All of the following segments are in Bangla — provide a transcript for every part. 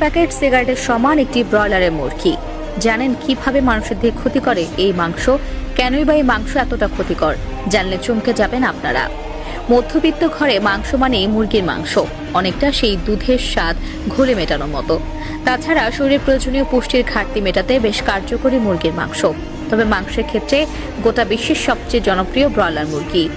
প্যাকেট সিগারেটের সমান একটি ব্রয়লারের মুরগি। জানেন কীভাবে মানুষের দেহে ক্ষতি করে এই মাংস? কেনই বা এই মাংস এতটা ক্ষতিকর? জানলে চমকে যাবেন আপনারা। মধ্যবিত্ত ঘরে মাংস মানেই মুরগির মাংস। অনেকটা সেই দুধের স্বাদ ঘোলে মেটানোর মতো। তাছাড়া শরীরের প্রয়োজনীয় পুষ্টির ঘাটতি মেটাতে বেশ কার্যকরী মুরগির মাংস। তবে মাংসের ক্ষেত্রে গোটা বিশ্বের সবচেয়ে জনপ্রিয় ব্রয়লার মুরগি।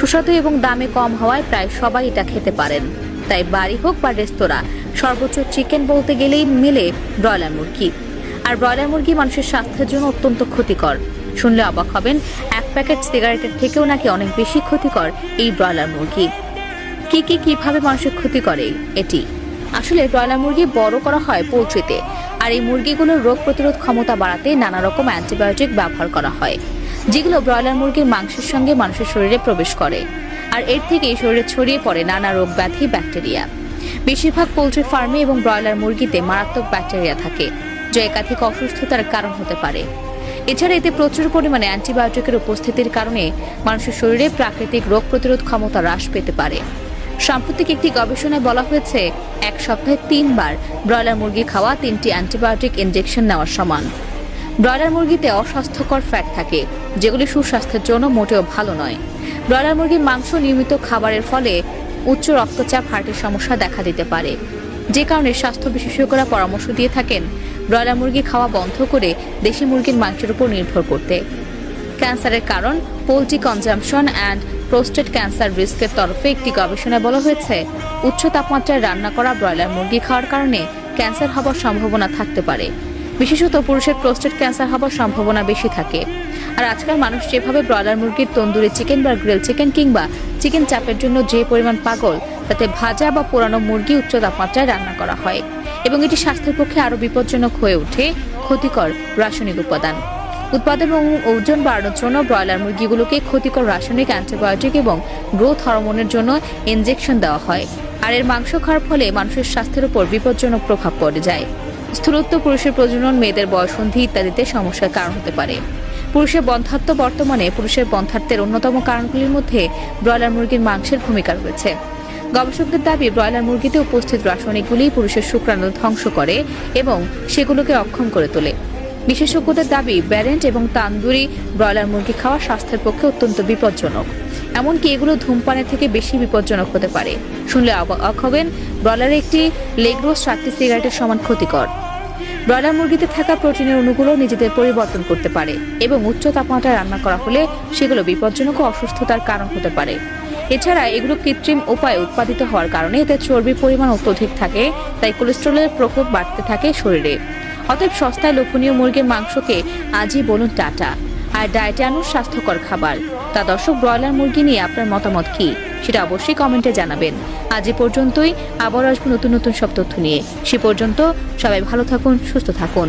সুস্বাদু এবং দামে কম হওয়ায় প্রায় সবাই এটা খেতে পারেন। তাই বাড়ি হোক বা রেস্তোরাঁ সর্বোচ্চ চিকেন বলতে গেলেই মেলে ব্রয়লার মুরগি। আর ব্রয়লার মুরগি মানুষের স্বাস্থ্যের জন্য অত্যন্ত ক্ষতিকর। শুনলে অবাক হবেন, এক প্যাকেট সিগারেটের থেকেও নাকি অনেক বেশি ক্ষতিকর এই ব্রয়লার মুরগি। কি কি কীভাবে মানুষের ক্ষতি করে এটি? আসলে ব্রয়লার মুরগি বড় করা হয় পোলট্রিতে, আর এই মুরগিগুলোর রোগ প্রতিরোধ ক্ষমতা বাড়াতে নানা রকম অ্যান্টিবায়োটিক ব্যবহার করা হয়, যেগুলো ব্রয়লার মুরগির মাংসের সঙ্গে মানুষের শরীরে প্রবেশ করে। আর এর থেকেই শরীরে ছড়িয়ে পড়ে নানা রোগ ব্যাধি ব্যাকটেরিয়া। বেশিরভাগ পোলট্রি ফার্মে এবং ব্রয়লার মুরগিতে মারাত্মক ব্যাকটেরিয়া থাকে, যা একাধিক অসুস্থতার কারণ হতে পারে। এছাড়া এতে প্রচুর পরিমাণে অ্যান্টিবায়োটিকের উপস্থিতির কারণে মানুষের শরীরে প্রাকৃতিক রোগ প্রতিরোধ ক্ষমতা হ্রাস পেতে পারে। সাম্প্রতিক একটি গবেষণায় বলা হয়েছে, এক সপ্তাহে তিনবার ব্রয়লার মুরগি খাওয়া তিনটি অ্যান্টিবায়োটিক ইনজেকশন নেওয়ার সমান। ব্রয়লার মুরগিতে অস্বাস্থ্যকর ফ্যাট থাকে, যেগুলি সুস্বাস্থ্যের জন্য মোটেও ভালো নয়। ব্রয়লার মুরগির মাংস নিয়মিত খাবারের ফলে উচ্চ রক্তচাপ, হার্টের সমস্যা দেখা দিতে পারে। যে কারণে স্বাস্থ্য বিশেষজ্ঞরা পরামর্শ দিয়ে থাকেন, ব্রয়লার মুরগি খাওয়া বন্ধ করে দেশি মুরগির মাংসের উপর নির্ভর করতে। ক্যান্সারের কারণ, poultry consumption and prostate cancer রিস্কের তরফে একটি গবেষণায় বলা হয়েছে, উচ্চ তাপমাত্রায় রান্না করা ব্রয়লার মুরগি খাওয়ার কারণে ক্যান্সার হওয়ার সম্ভাবনা থাকতে পারে। বিশেষত পুরুষের প্রোস্টেট ক্যান্সার হওয়ার সম্ভাবনা বেশি থাকে। আর আজকাল মানুষ যেভাবে ব্রয়লার মুরগির তন্দুরি চিকেন বা গ্রিল চিকেন কিংবা চিকেন চাপের জন্য যে পরিমাণ পাগল, তাতে ভাজা বা পোড়ানো মুরগি উচ্চ তাপমাত্রায় রান্না করা হয় এবং এটি স্বাস্থ্যের পক্ষে আরও বিপজ্জনক হয়ে ওঠে ক্ষতিকর রাসায়নিক উপাদান। উৎপাদন এবং ওজন বাড়ানোর জন্য ব্রয়লার মুরগিগুলোকে ক্ষতিকর রাসায়নিক অ্যান্টিবায়োটিক এবং গ্রোথ হরমোনের জন্য ইনজেকশন দেওয়া হয়। আর এর মাংস খাওয়ার ফলে মানুষের স্বাস্থ্যের উপর বিপজ্জনক প্রভাব পড়ে যায়। স্থূলত্ব পুরুষের প্রজনন, মেয়েদের বয়সন্ধি ইত্যাদিতে সমস্যার কারণ হতে পারে। পুরুষের বন্ধাত্ব বর্তমানে পুরুষের বন্ধাত্বের অন্যতম কারণগুলির মধ্যে ব্রয়লার মুরগির মাংসের ভূমিকা রয়েছে। গবেষকদের দাবি, ব্রয়লার মুরগিতে উপস্থিত রাসায়নিকগুলি পুরুষের শুক্রাণু ধ্বংস করে এবং সেগুলোকে অক্ষম করে তোলে। বিশেষজ্ঞদের দাবি, ব্যারেন্ট এবং তান্দুরি ব্রয়লার মুরগি খাওয়া স্বাস্থ্যের পক্ষে অত্যন্ত বিপজ্জনক। এমনকি এগুলো ধূমপানের থেকে বেশি বিপজ্জনক হতে পারে। শুনলে অবাক হবেন ব্রয়লারের একটি লেগ রোস্ট চারটি সিগারেটের সমান ক্ষতিকর। ব্রয়লার মুরগিতে থাকা প্রোটিনের অণুগুলো নিজেদের পরিবর্তন করতে পারে এবং উচ্চ তাপমাত্রায় রান্না করা হলে সেগুলো বিপজ্জনক ও অসুস্থতার কারণ হতে পারে। এছাড়া এগুলো কৃত্রিম উপায়ে উৎপাদিত হওয়ার কারণে এতে চর্বির পরিমাণ অত্যধিক থাকে, তাই কোলেস্ট্রলের প্রকোপ বাড়তে থাকে শরীরে। অতএব সস্তায় লোভনীয় মুরগির মাংসকে আজই বলুন টাটা। আর ডায়েটে আনুন স্বাস্থ্যকর খাবার। তা দর্শক ব্রয়লার মুরগি নিয়ে আপনার মতামত কি? সেটা অবশ্যই কমেন্টে জানাবেন। আজ এ পর্যন্তই আবার আসব নতুন নতুন সব তথ্য নিয়ে। সে পর্যন্ত সবাই ভালো থাকুন, সুস্থ থাকুন।